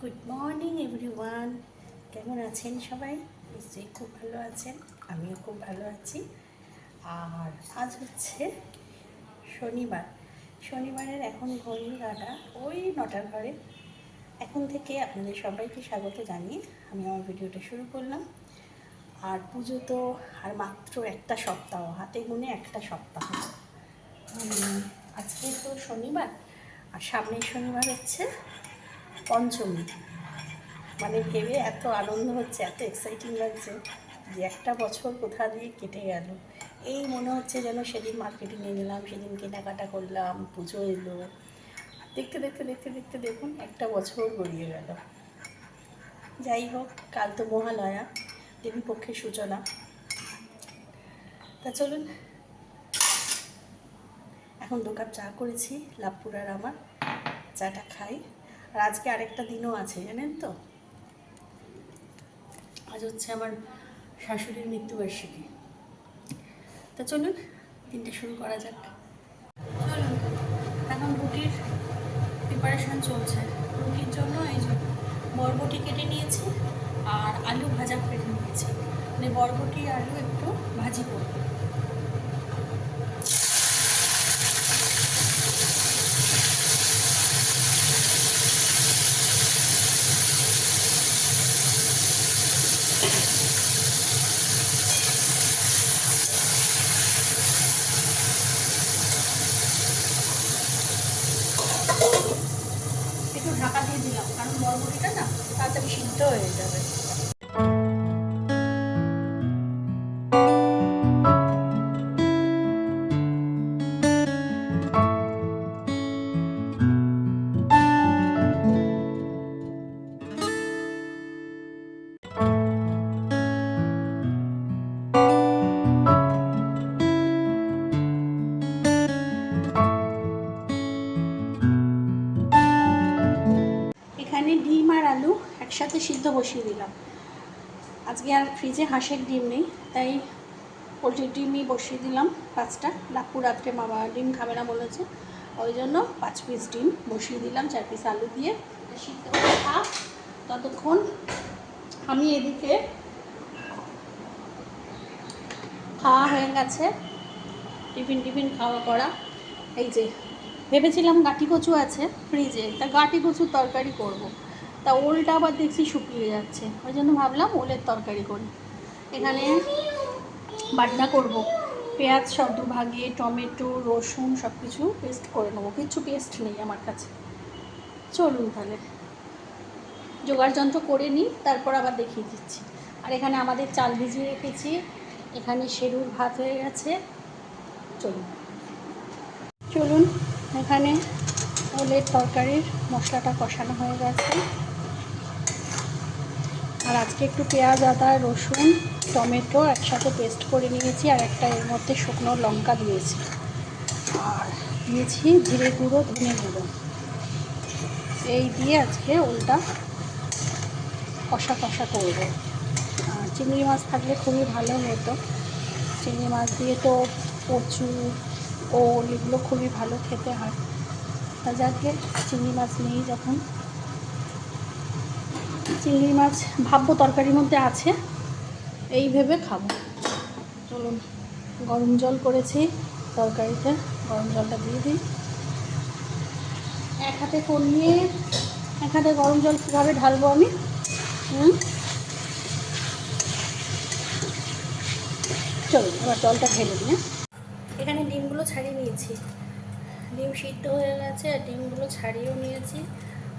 Good morning everyone কেমন আছেন সবাই? নিশ্চয়ই খুব ভালো আছেন। আমিও খুব ভালো আছি। আর আজ হচ্ছে শনিবার। শনিবারের এখন ঘড়ির কাটা ওই নটার ঘরে। এখন থেকে আপনাদের সবাইকে স্বাগত জানিয়ে আমি আমার ভিডিওটা শুরু করলাম। আর পুজো তো আর মাত্র একটা সপ্তাহ, হাতে গুনে একটা সপ্তাহ। আজকে তো শনিবার, আর সামনের শনিবার হচ্ছে পঞ্চমী। মানে ভেবে এত আনন্দ হচ্ছে, এত এক্সাইটিং লাগছে যে একটা বছর কোথা দিয়ে কেটে গেল। এই মনে হচ্ছে যেন সেদিন মার্কেটিংয়ে গেলাম, সেদিন কেনাকাটা করলাম, পুজো এলো। দেখতে দেখতে দেখতে দেখতে দেখুন, একটা বছর গড়িয়ে গেল। যাই হোক, কাল তো মহালয়া, দেবী পক্ষের সূচনা। তা চলুন, এখন দু কাপ চা করেছি লাভপুর আর আমার, চাটা খাই। আর আজকে আরেকটা দিনও আছে, জানেন তো? আজ হচ্ছে আমার শাশুড়ির মৃত্যুবার্ষিকী। তা চলুন, দিনটা শুরু করা যাক। চলুন, এখন রুটির প্রিপারেশন চলছে। রুটির জন্য এই যে বরবটি কেটে নিয়েছি আর আলু ভাজা কেটে নিয়েছি। মানে বরবটি, আলু একটু ভাজি করব। বসিয়ে দিলাম। আজকে আর ফ্রিজে হাঁসের ডিম নেই, তাই পোলট্রির ডিমই বসিয়ে দিলাম পাঁচটা। লাপ্পু রাত্রে মামা ডিম খাবে না বলেছে, ওই জন্য পাঁচ পিস ডিম বসিয়ে দিলাম, চার পিস আলু দিয়ে। সিদ্ধ ততক্ষণ আমি এদিকে খাওয়া হয়ে গেছে, টিফিন টিফিন খাওয়া করা। এই যে, ভেবেছিলাম গাঁটি কচু আছে ফ্রিজে তা গাঁটি কচুর তরকারি করব। তা ওলটা আবার দেখছি শুকিয়ে যাচ্ছে। ওই জন্য ভাবলাম ওলের তরকারি করি। এখানে বাটনা করব। পেঁয়াজ সব দুভাগে, টমেটো, রসুন সব কিছু পেস্ট করে নেব। কিচ্ছু পেস্ট নেই আমার কাছে। চলুন তাহলে। যন্ত্র করে নিই, তারপর আবার দেখিয়ে দিচ্ছি। আর এখানে আমাদের চাল ভিজিয়ে রেখেছি। এখানে সেরুর ভাত হয়ে গেছে। চলুন। চলুন, এখানে ওলের তরকারির মশলাটা কষানো হয়ে গেছে। আর আজকে একটু পেঁয়াজ, আদা, রসুন, টমেটো একসাথে পেস্ট করে নিয়েছি আর একটা এর মধ্যে শুকনো লঙ্কা দিয়েছি। আর দিয়েছি জিরে গুঁড়ো, ধনে গুঁড়ো। এই দিয়ে আজকে ওলটা কষা কষা করব। আর চিংড়ি মাছ থাকলে খুবই ভালো হতো। চিংড়ি মাছ দিয়ে তো কচু, ওল এগুলো খুবই ভালো খেতে হয়। তা যাকে চিংড়ি মাছ নেই যখন। চিংড়ি মাছ ভাববো তরকারির মধ্যে আছে। এই ভেবে খাব। চলুন, গরম জল করেছি তরকারিতে, গরম জলটা দিয়ে দিই। এক হাতে ফোন নিয়ে, এক হাতে গরম জল কীভাবে ঢালবো আমি? চলুন, এবার জলটা ঢেলে দিই হ্যাঁ? এখানে ডিমগুলো ছাড়িয়ে নিয়েছি। ডিম সিদ্ধ হয়ে গেছে, আর ডিমগুলো ছাড়িয়েও নিয়েছি।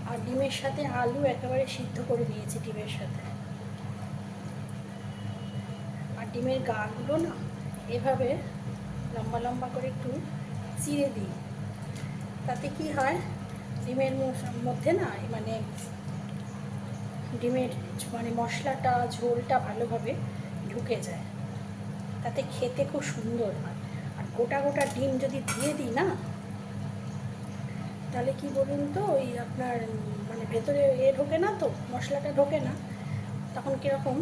আর ডিমের সাথে আলু একেবারে সিদ্ধ করে দিয়েছি ডিমের সাথে। আর ডিমের গাগুলো না, এভাবে লম্বা লম্বা করে একটু চিড়ে দিই। তাতে কি হয়, ডিমের মধ্যে না মানে ডিমের মানে মশলাটা, ঝোলটা ভালোভাবে ঢুকে যায়। তাতে খেতে খুব সুন্দর হয়। আর গোটা গোটা ডিম যদি দিয়ে দিই না তাহলে কি বলুন তো, ওই আপনার মানে ভেতরে এ ঢোকে না তো, মশলাটা ঢোকে না, তখন কীরকম?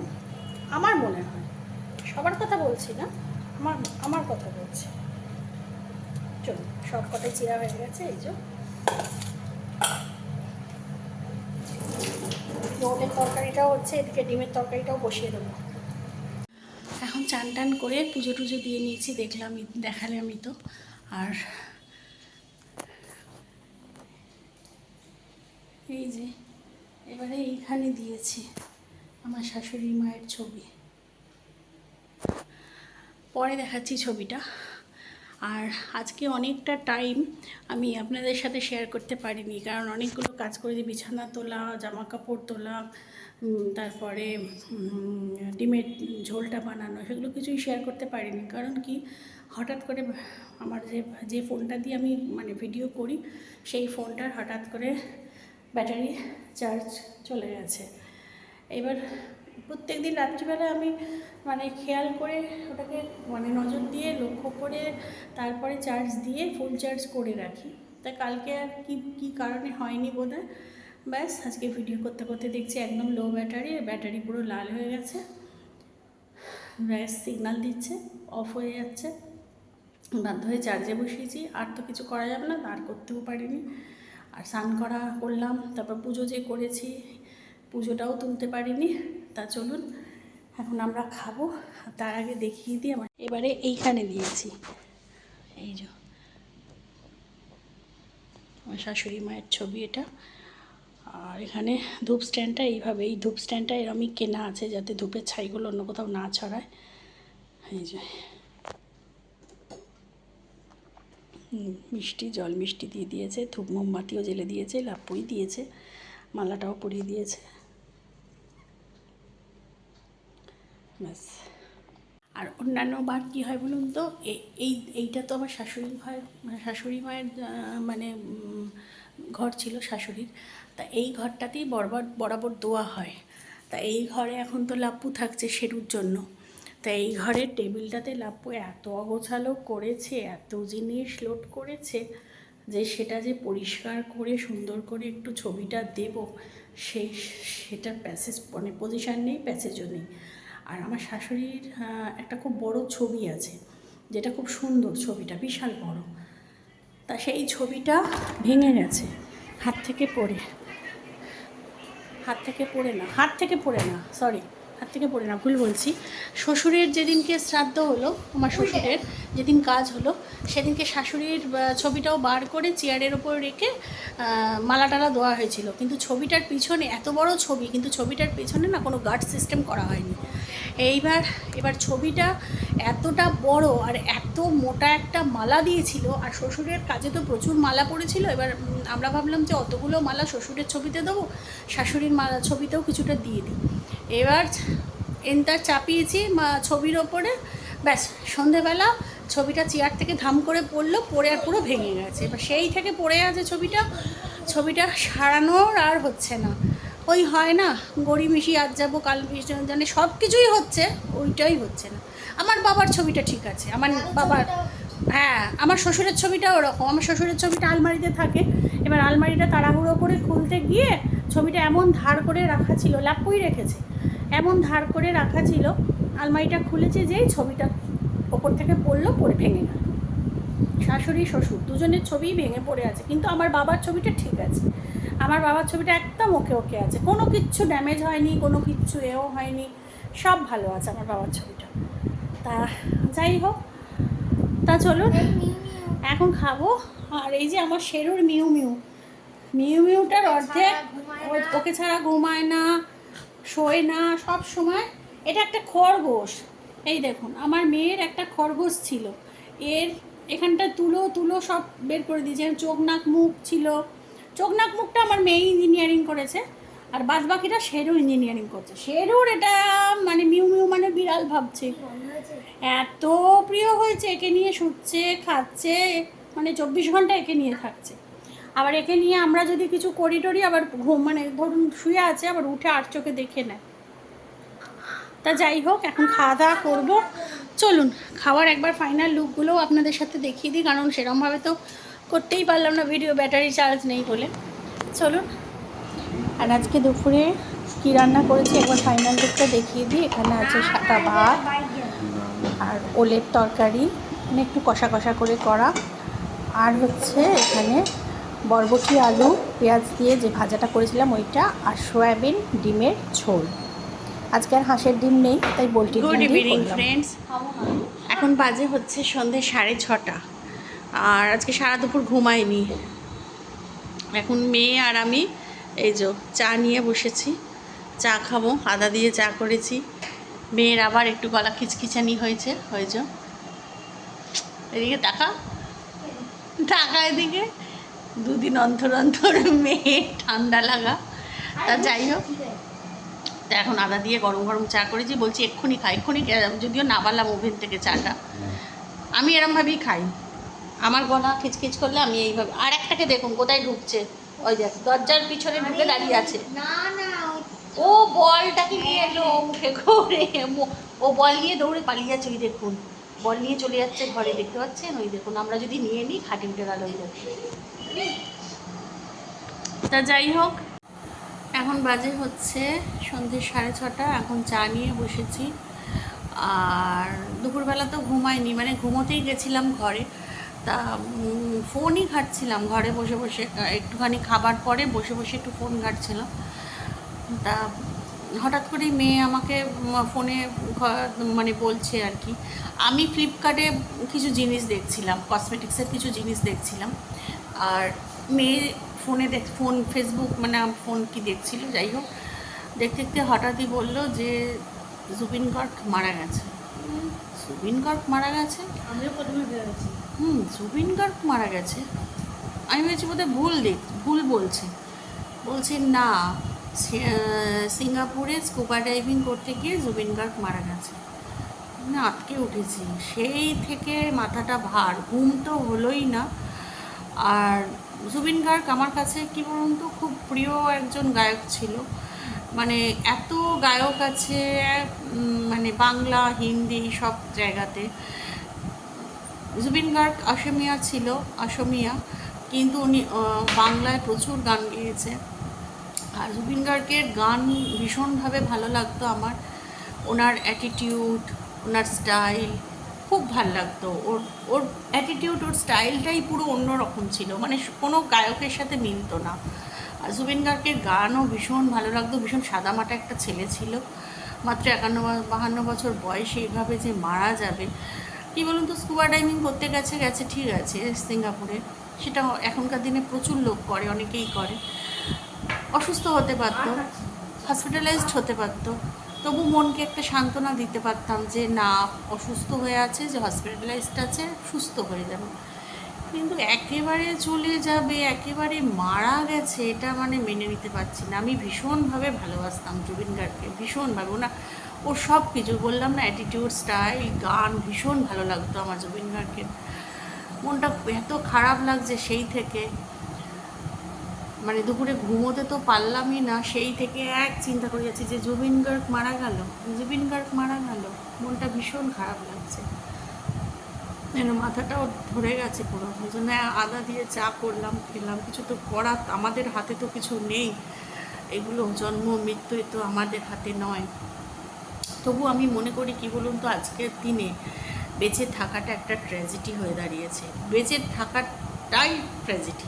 আমার মনে হয়। সবার কথা বলছি না, আমার আমার কথা বলছি। চলুন, সব কটাই চিরা হয়ে গেছে, এই যে। তরকারিটাও হচ্ছে, এদিকে ডিমের তরকারিটাও বসিয়ে দেবো। এখন চান টান করে পুজো টুজো দিয়ে নিয়েছি দেখলাম দেখালে আমি তো। আর এই যে, এবারে এইখানে দিয়েছি আমার শাশুড়ি মায়ের ছবি। পরে দেখাচ্ছি ছবিটা। আর আজকে অনেকটা টাইম আমি আপনাদের সাথে শেয়ার করতে পারিনি, কারণ অনেকগুলো কাজ করে যে বিছানা তোলা জামা কাপড় তোলা তারপরে ডিমের ঝোলটা বানানো, সেগুলো কিছুই শেয়ার করতে পারিনি। কারণ কি, হঠাৎ করে আমার যে যে ফোনটা দিয়ে আমি মানে ভিডিও করি, সেই ফোনটার হঠাৎ করে ব্যাটারি চার্জ চলে গেছে। এবার প্রত্যেক দিন রাত্রিবেলা আমি মানে খেয়াল করে ওটাকে মানে নজর দিয়ে লক্ষ্য করে তারপরে চার্জ দিয়ে ফুল চার্জ করে রাখি। তা কালকে আর কি, কী কারণে হয়নি বোধ হয় ব্যাস, আজকে ভিডিও করতে করতে দেখছি একদম লো ব্যাটারি ব্যাটারি পুরো লাল হয়ে গেছে। ব্যাস সিগনাল দিচ্ছে অফ হয়ে যাচ্ছে। বাধ্য হয়ে চার্জে বসিয়েছি। আর তো কিছু করা যাবে না আর করতেও পারিনি। আর স্নান করা করলাম, তারপর পুজো যে করেছি, পুজোটাও তুলতে পারিনি, তা চলুন, এখন আমরা খাব তার আগে দেখিয়ে দিই আমার। এবারে এইখানে দিয়েছি এই যে, আমার শাশুড়ি মায়ের ছবি এটা। আর এখানে ধূপ স্ট্যান্ডটা এইভাবে, এই ধূপ স্ট্যান্ডটা এরমই কেনা আছে যাতে ধূপের ছাইগুলো অন্য কোথাও না ছড়ায়। এই যে হুম, মিষ্টি, জল মিষ্টি দিয়ে দিয়েছে, ধূপ মোমবাতিও জেলে দিয়েছে লাপুই দিয়েছে, মালাটাও পরিয়ে দিয়েছে। ব্যাস। আর অন্যান্য বার কী হয় বলুন তো? এই, এইটা তো আমার শাশুড়ি ভাই শাশুড়ি মায়ের মানে ঘর ছিল শাশুড়ির। তা এই ঘরটাতেই বরাবর বরাবর দোয়া হয়। তা এই ঘরে এখন তো লাপ্পু থাকছে সেরুর জন্য। তা এই ঘরের টেবিলটাতে লাপ্পু এত অগোছালো করেছে, এত জিনিস লোড করেছে যে সেটা যে পরিষ্কার করে সুন্দর করে একটু ছবিটা দেব সেই সেটার প্যাসেজ মানে পজিশান নেই প্যাসেজও নেই। আর আমার শাশুড়ির একটা খুব বড় ছবি আছে, যেটা খুব সুন্দর ছবিটা, বিশাল বড়। তা সেই ছবিটা ভেঙে গেছে, হাত থেকে পড়ে। হাত থেকে পড়ে না, হাত থেকে পড়ে না সরি হাত থেকে পড়ে না, ভুল বলছি। শ্বশুরের যেদিনকে শ্রাদ্ধ হলো, আমার শ্বশুরের যেদিন কাজ হলো, সেদিনকে শাশুড়ির ছবিটাও বার করে চেয়ারের ওপর রেখে মালা টালা দেওয়া হয়েছিল। কিন্তু ছবিটার পিছনে, এত বড় ছবি, কিন্তু ছবিটার পিছনে না কোনো গার্ড সিস্টেম করা হয়নি। এইবার, এবার ছবিটা এতটা বড় আর এত মোটা একটা মালা দিয়েছিল, আর শ্বশুরের কাজে তো প্রচুর মালা পড়েছিল, এবার আমরা ভাবলাম যে অতগুলো মালা শ্বশুরের ছবিতে দেবো, শাশুড়ির মালা ছবিতেও কিছুটা দিয়ে দিই। এবার এনতার চাপিয়েছি মা- ছবির ওপরে। ব্যাস সন্ধেবেলা ছবিটা চেয়ার থেকে ধাম করে পড়ল পড়ে আর পুরো ভেঙে গেছে। এবার সেই থেকে পড়ে আছে ছবিটা। ছবিটা সারানোর আর হচ্ছে না। ওই হয় না গড়ি মিশি আজ যাব কাল জানে সব কিছুই হচ্ছে ওইটাই হচ্ছে না। আমার বাবার ছবিটা ঠিক আছে আমার বাবার হ্যাঁ আমার শ্বশুরের ছবিটা ওরকম। আমার শ্বশুরের ছবিটা আলমারিতে থাকে। এবার আলমারিটা তাড়াহুড়ো করে খুলতে গিয়ে ছবিটা এমন ধার করে রাখা ছিল লাপুই রেখেছে। এমন ধার করে রাখা ছিল আলমারিটা খুলেছে যেই ছবিটা ওপর থেকে পড়ল পড়ে ভেঙে গেল। শাশুড়ি শ্বশুর দুজনের ছবিই ভেঙে পড়ে আছে কিন্তু আমার বাবার ছবিটা ঠিক আছে। আমার বাবার ছবিটা একদম ওকে ওকে আছে। কোনো কিচ্ছু ড্যামেজ হয়নি কোনো কিচ্ছু এও হয়নি সব ভালো আছে আমার বাবার ছবিটা। তা যাই হোক তা চলুন এখন খাব। আর এই যে আমার শেরুর মিউ মিউ মিউ মিউটার অর্ধেক ওকে ছাড়া ঘুমায় না। শোয় না, সব সময় এটা একটা খরগোশ। এই দেখুন, আমার মেয়ের একটা খরগোশ ছিল। এর এখানটা তুলো তুলো সব বের করে দিয়েছে। চোখ নাক মুখ ছিল। চোখ নাক মুখটা আমার মেয়ে ইঞ্জিনিয়ারিং করেছে, আর বাদ বাকিটা শেরু ইঞ্জিনিয়ারিং করছে। শেরুর এটা মানে মিউ মিউ মানে বিড়াল ভাবছে। এত প্রিয় হয়েছে, একে নিয়ে শুচ্ছে, খাচ্ছে মানে চব্বিশ ঘণ্টা একে নিয়ে থাকছে। আবার একে নিয়ে আমরা যদি কিছু করি টরি, আবার ঘুম মানে ধরুন শুয়ে আছে, আবার উঠে আর চোখে দেখে নেয়। তা যাই হোক, এখন খাওয়া দাওয়া করব। চলুন, খাওয়ার একবার ফাইনাল লুকগুলোও আপনাদের সাথে দেখিয়ে দিই, কারণ সেরমভাবে তো করতেই পারলাম না ভিডিও ব্যাটারি চার্জ নেই বলে। চলুন, আর আজকে দুপুরে কী রান্না করেছি একবার ফাইনাল লুকটা দেখিয়ে দিই। এখানে আছে সাদা ভাত আর ওলের তরকারি মানে একটু কষা কষা করে করা। আর হচ্ছে এখানে বরবটি আলু পেঁয়াজ দিয়ে যে ভাজাটা করেছিলাম ওইটা আর সয়াবিন ডিমের ঝোল। আজকে আর হাঁসের ডিম নেই তাই পোলট্রির গুড ইভিনিং ফ্রেন্ডস এখন বাজে হচ্ছে সন্ধে সাড়ে ছটা। আর আজকে সারা দুপুর ঘুমাইনি। এখন মেয়ে আর আমি এই যে চা নিয়ে বসেছি। চা খাব আদা দিয়ে চা করেছি। মেয়ের আবার একটু গলা খিচখিচানি হয়েছে হয়ে যা এদিকে টাকা টাকা এদিকে। দুদিন অন্তর অন্তর মেয়ে ঠান্ডা লাগা। তা যাই হোক, তা এখন আদা দিয়ে গরম গরম চা করেছি, বলছি এক্ষুনি খাই এক্ষুনি যদিও না পারলাম ওভেন থেকে চাটা। আমি এরমভাবেই খাই। আমার গলা খিচখিচ করলে আমি এইভাবে, আর একটাকে দেখুন কোথায় ঢুকছে। ওই দেখ, দরজার পিছনে ঢুকে দাঁড়িয়ে আছে। ও বলটাকে নিয়ে এলো? মুখে করে ও বল নিয়ে দৌড়ে পালিয়ে যাচ্ছে, ওই দেখুন। বল নিয়ে চলে যাচ্ছে ঘরে, দেখতে পাচ্ছেন? ওই দেখুন, আমরা যদি নিয়ে নিই, খাটে উঠে গেল ওই দেখুন তা যাই হোক। এখন বাজে হচ্ছে সন্ধ্যে সাড়ে ছটা, এখন চা নিয়ে বসেছি। আর দুপুরবেলা তো ঘুমাইনি মানে ঘুমোতেই গেছিলাম ঘরে। তা ফোনই ঘাটছিলাম ঘরে বসে বসে, একটুখানি খাবার পরে বসে বসে একটু ফোন ঘাটছিলাম। তা, হঠাৎ করেই মেয়ে আমাকে ফোনে মানে বলছে আর কি, আমি ফ্লিপকার্টে কিছু জিনিস দেখছিলাম কসমেটিক্সের কিছু জিনিস দেখছিলাম। আর মেয়ে ফোনে দেখ ফোন ফেসবুক মানে ফোন কি দেখছিল যাই হোক দেখতে দেখতে হঠাৎই বলল যে জুবিন গার্গ মারা গেছে। জুবিন গার্গ মারা গেছে? আমিও প্রথমে ভেবেছি হুম জুবিন গার্গ মারা গেছে? আমি ভেবেছি বোধহয় ভুল দেখ ভুল বলছে। বলছে না সিঙ্গাপুরে স্কুবা ডাইভিং করতে গিয়ে জুবিন গার্গ মারা গেছে। না আটকে উঠেছি। সেই থেকে মাথাটা ভার ঘুম তো হলোই না। আর জুবিন গার্গ আমার কাছে, কি বলুন তো, খুব প্রিয় একজন গায়ক ছিল। মানে এত গায়ক আছে মানে বাংলা, হিন্দি সব জায়গাতে। জুবিন গার্গ অসমিয়া ছিল অসমিয়া কিন্তু উনি বাংলায় প্রচুর গান গেয়েছে। আর জুবিন গার্গের গান ভীষণভাবে ভালো লাগতো আমার। ওনার অ্যাটিটিউড ওনার স্টাইল খুব ভালো লাগতো। ওর ওর অ্যাটিটিউড ওর স্টাইলটাই পুরো অন্যরকম ছিল। মানে কোনো গায়কের সাথে মিলতো না। আর জুবিন গার্গের গানও ভীষণ ভালো লাগতো ভীষণ সাদামাটা একটা ছেলে ছিল। মাত্র একান্ন বাহান্ন বছর বয়সে এইভাবে যে মারা যাবে। কি বলুন তো স্কুবা ডাইভিং করতে গেছে গেছে ঠিক আছে সিঙ্গাপুরে। সেটা এখনকার দিনে প্রচুর লোক করে অনেকেই করে। অসুস্থ হতে পারতো হসপিটালাইজড হতে পারতো। তবু মনকে একটা সান্ত্বনা দিতে পারতাম যে না, অসুস্থ হয়ে আছে, যে হসপিটালাইজড আছে, সুস্থ হয়ে যাবে। কিন্তু একেবারে চলে যাবে, একেবারে মারা গেছে, এটা মানে মেনে নিতে পারছি না। আমি ভীষণভাবে ভালোবাসতাম জুবিন গার্গকে, ভীষণভাবে। ওনা ওর সব কিছু বললাম না অ্যাটিটিউড স্টাইল গান ভীষণ ভালো লাগতো আমার জুবিন গার্গের। মনটা এত খারাপ লাগছে সেই থেকে। মানে দুপুরে ঘুমোতে তো পারলামই না, সেই থেকে এক চিন্তা করে যাচ্ছি যে জুবিন গার্গ মারা গেল। জুবিন গার্গ মারা গেল। মনটা ভীষণ খারাপ লাগছে। যেন মাথাটাও ধরে গেছে পুরো। ওই জন্য আদা দিয়ে চা করলাম, খেলাম। কিছু তো করার, আমাদের হাতে তো কিছু নেই। এগুলো জন্ম, মৃত্যুই তো আমাদের হাতে নয়। তবু আমি মনে করি কি বলুন তো, আজকের দিনে বেঁচে থাকাটা একটা ট্র্যাজেডি হয়ে দাঁড়িয়েছে। বেঁচে থাকাটাই ট্র্যাজেডি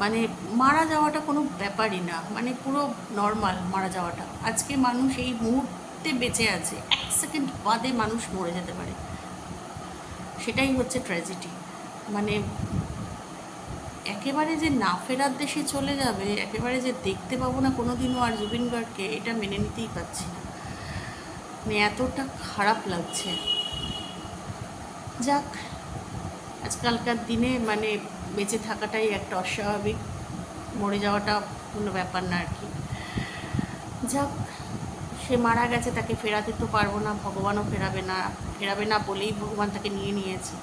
মানে মারা যাওয়াটা কোনো ব্যাপারই না মানে পুরো নর্মাল মারা যাওয়াটা। আজকে মানুষ এই মুহূর্তে বেঁচে আছে, এক সেকেন্ড বাদে মানুষ মরে যেতে পারে। সেটাই হচ্ছে ট্র্যাজেডি মানে একেবারে যে না ফেরার দেশে চলে যাবে, একেবারে যে দেখতে পাবো না কোনোদিনও আর জুবিন গার্গকে, এটা মেনে নিতেই পারছি না। মানে এতটা খারাপ লাগছে। যাক, আজকালকার দিনে মানে বেঁচে থাকাটাই একটা অস্বাভাবিক। মরে যাওয়াটা কোনো ব্যাপার না আর কি। যাক, সে মারা গেছে, তাকে ফেরাতে তো পারব না, ভগবানও ফেরাবে না ফেরাবে না বলেই ভগবান তাকে নিয়ে নিয়েছে।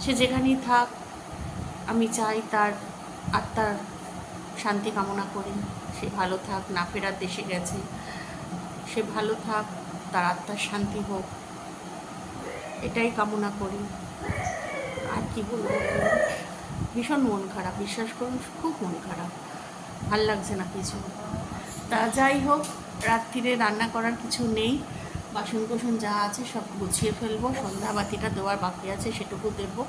সে যেখানেই থাক, আমি চাই তার আত্মার শান্তি কামনা করি। সে ভালো থাক, না ফেরার দেশে গেছে। সে ভালো থাক, তার আত্মার শান্তি হোক। এটাই কামনা করি। আর কি বলব? ভীষণ মন খারাপ, বিশ্বাস করুন, খুব মন খারাপ। ভালো লাগছে না কিছু। তা যাই হোক, রাত্রিরে রান্না করার কিছু নেই। বাসন কোসন যা আছে সব গুছিয়ে ফেলব। সন্ধ্যাবাতিটা দেওয়ার বাকি আছে, সেটুকু দেবো।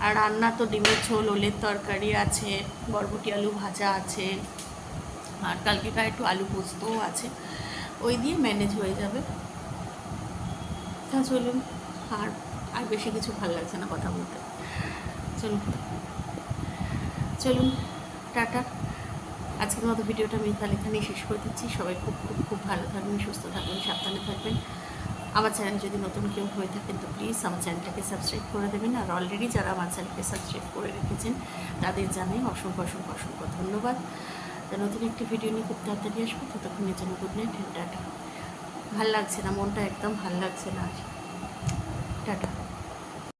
আর রান্না তো ডিমের ঝোল, ওলের তরকারি আছে, বরবটি আলু ভাজা আছে, আর কালকেকার একটু আলু পোস্তও আছে। ওই দিয়ে ম্যানেজ হয়ে যাবে। তা চলুন, আর আর বেশি কিছু ভালো লাগছে না কথা বলতে। চলুন। চলুন, টাটা। আজকের মতো ভিডিওটা আমি তাহলে এখানেই শেষ করে দিচ্ছি। সবাই খুব খুব খুব ভালো থাকবেন, সুস্থ থাকবেন, সাবধানে থাকবেন। আমার চ্যানেল যদি নতুন কেউ হয়ে থাকেন, তো প্লিজ আমার চ্যানেলটাকে সাবস্ক্রাইব করে দেবেন। আর অলরেডি যারা আমার চ্যানেলকে সাবস্ক্রাইব করে রেখেছেন, তাদের জানাই অসংখ্য অসংখ্য অসংখ্য ধন্যবাদ। নতুন একটি ভিডিও নিয়ে খুব তাড়াতাড়ি আসব। ততক্ষণের জন্য গুড নাইট টাটা। ভালো লাগছে না, মনটা একদম ভালো লাগছে না। আজ টাটা।